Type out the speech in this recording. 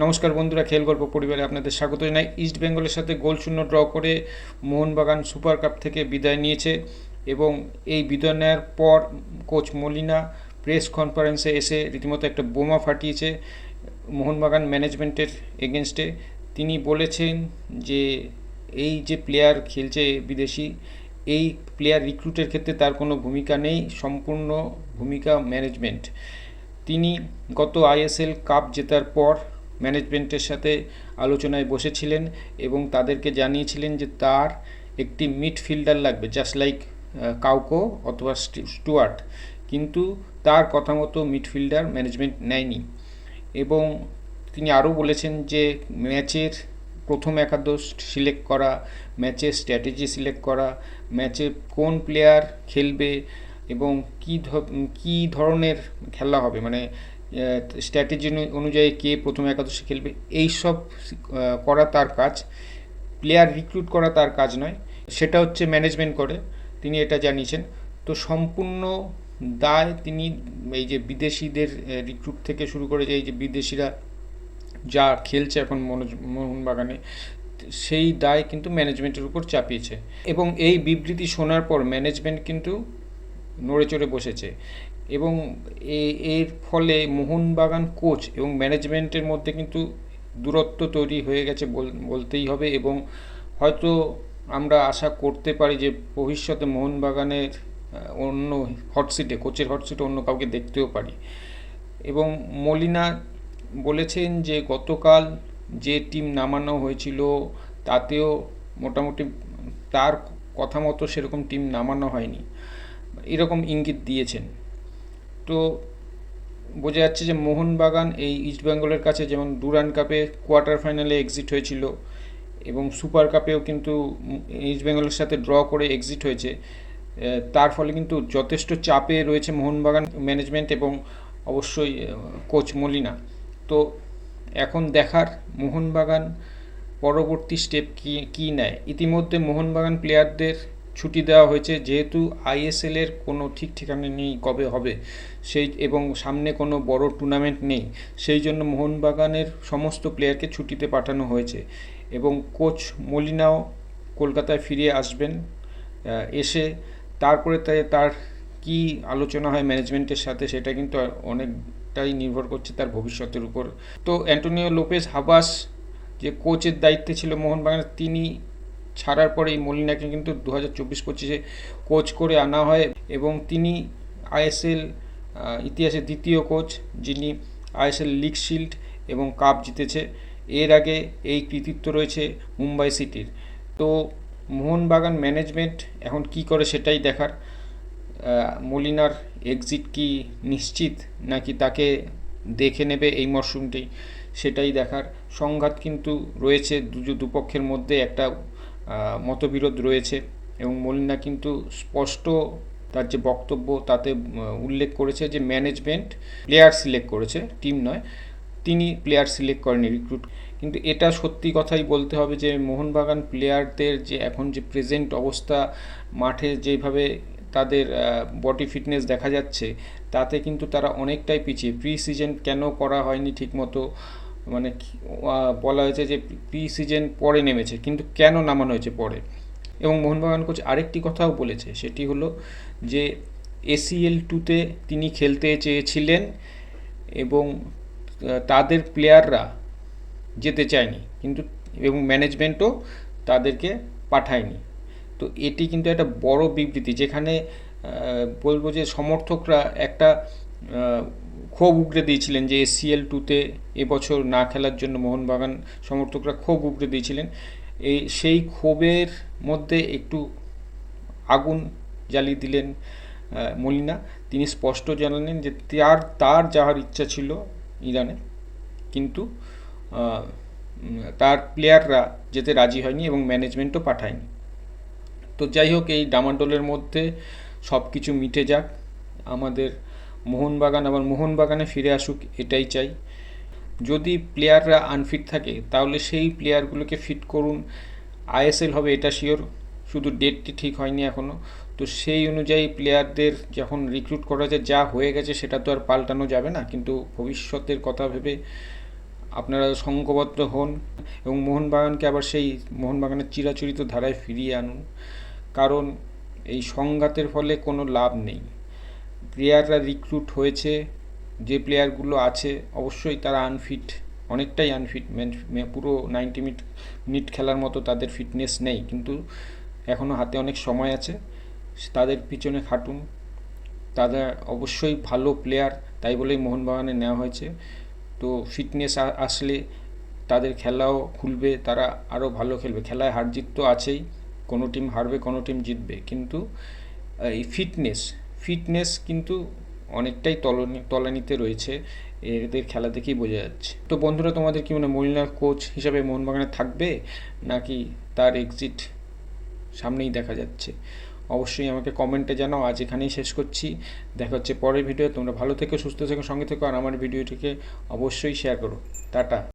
নমস্কার বন্ধুরা, খেল গল্প পরিবারে আপনাদের স্বাগত জানাই। ইস্ট বেঙ্গলের সাথে গোল শূন্য ড্র করে মোহনবাগান সুপার কাপ থেকে বিদায় নিয়েছে এবং এই বিদায় নেওয়ার পর কোচ মলিনা প্রেস কনফারেন্সে এসে রীতিমতো একটা বোমা ফাটিয়েছে মোহনবাগান ম্যানেজমেন্টের এগেনস্টে তিনি বলেছেন যে, এই যে প্লেয়ার খেলছে বিদেশি, এই প্লেয়ার রিক্রুটের ক্ষেত্রে তার কোনো ভূমিকা নেই, সম্পূর্ণ ভূমিকা ম্যানেজমেন্ট তিনি গত আইএসএল কাপ জেতার পর ম্যানেজমেন্টের সাথে আলোচনায় বসেছিলেন এবং তাদেরকে জানিয়েছিলেন যে তার একটি মিডফিল্ডার লাগবে জাস্ট লাইক কাউকো অথবা স্টি- স্টুয়ার্ট। কিন্তু তার কথা মতো মিডফিল্ডার ম্যানেজমেন্ট নেয়নি। এবং তিনি আরও বলেছেন যে ম্যাচের প্রথম একাদশ সিলেক্ট করা, ম্যাচের স্ট্র্যাটেজি সিলেক্ট করা, ম্যাচে কোন প্লেয়ার খেলবে এবং কী কী ধরনের খেলা হবে মানে স্ট্র্যাটেজি অনুযায়ী কে প্রথমে একাদশে খেলবে এই সব করা তার কাজ। প্লেয়ার রিক্রুট করা তার কাজ নয়, সেটা হচ্ছে ম্যানেজমেন্ট করে, তিনি এটা জানিয়েছেন। তো সম্পূর্ণ দায় তিনি এই যে বিদেশিদের রিক্রুট থেকে শুরু করে যে এই যে বিদেশিরা যা খেলছে এখন মনোজ, মোহনবাগানে, সেই দায় কিন্তু ম্যানেজমেন্টের উপর চাপিয়েছে। এবং এই বিবৃতি শোনার পর ম্যানেজমেন্ট কিন্তু নড়ে চড়ে বসেছে। এবং এর ফলে মোহনবাগান কোচ এবং ম্যানেজমেন্টের মধ্যে কিন্তু দূরত্ব তৈরি হয়ে গেছে বল- বলতেই হবে এবং হয়তো আমরা আশা করতে পারি যে ভবিষ্যতে মোহনবাগানের অন্য হটসিটে কোচের হটসিটে অন্য কাউকে দেখতেও পারি। এবং মলিনা বলেছেন যে গতকাল যে টিম নামানো হয়েছিল, তাতেও মোটামুটি তার কথা মতো সেরকম টিম নামানো হয়নি। এরকম ইঙ্গিত দিয়েছেন। তো বোঝা যাচ্ছে যে মোহনবাগান এই ইস্টবেঙ্গলের কাছে যেমন ডুরান কাপে কোয়ার্টার ফাইনালে এক্সিট হয়েছিল এবং সুপার কাপেও কিন্তু ইস্টবেঙ্গলের সাথে ড্র করে এক্সিট হয়েছে। তার ফলে কিন্তু যথেষ্ট চাপে রয়েছে মোহনবাগান ম্যানেজমেন্ট এবং অবশ্যই কোচ মলিনা। তো এখন দেখার মোহনবাগান পরবর্তী স্টেপ কি, কী নেয়? ইতিমধ্যে মোহনবাগান প্লেয়ারদের ছুটি দেওয়া হয়েছে, যেহেতু আইএসএল এর কোনো ঠিক ঠিকানা নেই কবে হবে, সেই এবং সামনে কোনো বড় টুর্নামেন্ট নেই, সেই জন্য মোহনবাগানের সমস্ত প্লেয়ারকে ছুটিতে পাঠানো হয়েছে এবং কোচ মলিনাও কলকাতায় ফিরে আসবেন এসে তারপরে তার কি আলোচনা হয় ম্যানেজমেন্টের সাথে সেটা কিন্তু অনেকটাই নির্ভর করছে তার ভবিষ্যতের উপর। তো অ্যান্টোনিও লোপেজ হাবাস, যে কোচের দায়িত্বে ছিল মোহনবাগানের, তিনি ছাড়ার পরেই মলিনাকে কিন্তু দু হাজার চব্বিশ পঁচিশে কোচ করে আনা হয় এবং তিনি আইএসএল ইতিহাসের দ্বিতীয় কোচ যিনি আইএসএল লিগ শিল্ড এবং কাপ জিতেছে। এর আগে এই কৃতিত্ব রয়েছে মুম্বাই সিটির। তো মোহনবাগান ম্যানেজমেন্ট এখন কি করে সেটাই দেখার। মলিনার এক্সিট কি নিশ্চিত নাকি তাকে দেখে নেবে এই মরশুমটি সেটাই দেখার। সংঘাত কিন্তু রয়েছে দুপক্ষের মধ্যে। একটা মতবিরোধ রয়েছে এবং মলিনা কিন্তু স্পষ্ট তার যে বক্তব্য তাতে উল্লেখ করেছে যে ম্যানেজমেন্ট প্লেয়ার সিলেক্ট করেছে টিম নয়, তিনি প্লেয়ার সিলেক্ট করেনি রিক্রুট কিন্তু এটা সত্যি কথাই বলতে হবে যে মোহনবাগান প্লেয়ারদের যে এখন যে প্রেজেন্ট অবস্থা, মাঠে যেভাবে তাদের বডি ফিটনেস দেখা যাচ্ছে, তাতে কিন্তু তারা অনেকটাই পিছিয়ে। প্রি সিজন কেন করা হয়নি ঠিকমতো? মানে বলা হয়েছে যে প্রি সিজন পরে নেমেছে, কিন্তু কেন নামানো হয়েছে পরে? এবং মোহনবাগান কোচ আরেকটি কথাও বলেছে, সেটি হলো যে এসিএল টুতে তিনি খেলতে চেয়েছিলেন এবং তাদের প্লেয়াররা যেতে চায়নি, কিন্তু, এবং ম্যানেজমেন্টও তাদেরকে পাঠায়নি। তো এটি কিন্তু একটা বড় বিবৃতি, যেখানে বলব যে সমর্থকরা একটা ক্ষোভ উগড়ে দিয়েছিলেন যে এসিএল টুতে এবছর না খেলার জন্য মোহনবাগান সমর্থকরা ক্ষোভ উগড়ে দিয়েছিলেন। এই সেই ক্ষোভের মধ্যে একটু আগুন জ্বালিয়ে দিলেন মলিনা। তিনি স্পষ্ট জানালেন যে তার তার যাওয়ার ইচ্ছা ছিল ইরানে কিন্তু তার প্লেয়াররা যেতে রাজি হয়নি এবং ম্যানেজমেন্টও পাঠায়নি। তো যাই হোক, এই ডামাডোলের মধ্যে সব কিছু মিটে যাক। আমাদের মোহনবাগান আবার মোহনবাগানে ফিরে আসুক, এটাই চাই। যদি প্লেয়াররা আনফিট থাকে, তাহলে সেই প্লেয়ারগুলোকে ফিট করুন। আইএসএল হবে এটা শিওর শুধু ডেটটি ঠিক হয়নি এখনও তো সেই অনুযায়ী প্লেয়ারদের যখন রিক্রুট করা যায়, যা হয়ে গেছে সেটা তো আর পাল্টানো যাবে না। কিন্তু ভবিষ্যতের কথা ভেবে আপনারা সংঘবদ্ধ হন এবং মোহনবাগানকে আবার সেই মোহনবাগানের চিরাচরিত ধারায় ফিরিয়ে আনুন। কারণ এই সংঘাতের ফলে কোনো লাভ নেই। প্লেয়াররা রিক্রুট হয়েছে, যে প্লেয়ারগুলো আছে, অবশ্যই তারা আনফিট অনেকটাই আনফিট পুরো নাইনটি মিনিট মিনিট খেলার মতো তাদের ফিটনেস নেই, কিন্তু এখনও হাতে অনেক সময় আছে, তাদের পিছনে খাটুন, তারা অবশ্যই ভালো প্লেয়ার তাই বলেই মোহনবাগানে নেওয়া হয়েছে, তো ফিটনেস আসলে তাদের খেলাও খুলবে, তারা আরও ভালো খেলবে, খেলায় হার জিত তো আছেই, কোনো টিম হারবে, কোনো টিম জিতবে, কিন্তু এই ফিটনেস ফিটনেস কিন্তু অনেকটাই তলনি, তলানিতে রয়েছে। এদের খেলা দেখেই বোঝা যাচ্ছে। তো বন্ধুরা, তোমাদের কি মনে মলিনার কোচ হিসাবে মোহনবাগানে থাকবে? নাকি তার এক্সিট সামনেই দেখা যাচ্ছে? অবশ্যই আমাকে কমেন্টে জানাও। আজ এখানেই শেষ করছি। দেখা হচ্ছে পরের ভিডিও তোমরা ভালো থেকো, সুস্থ থেকো, সঙ্গে থেকো। আর আমার ভিডিওটিকে অবশ্যই শেয়ার করো। টাটা।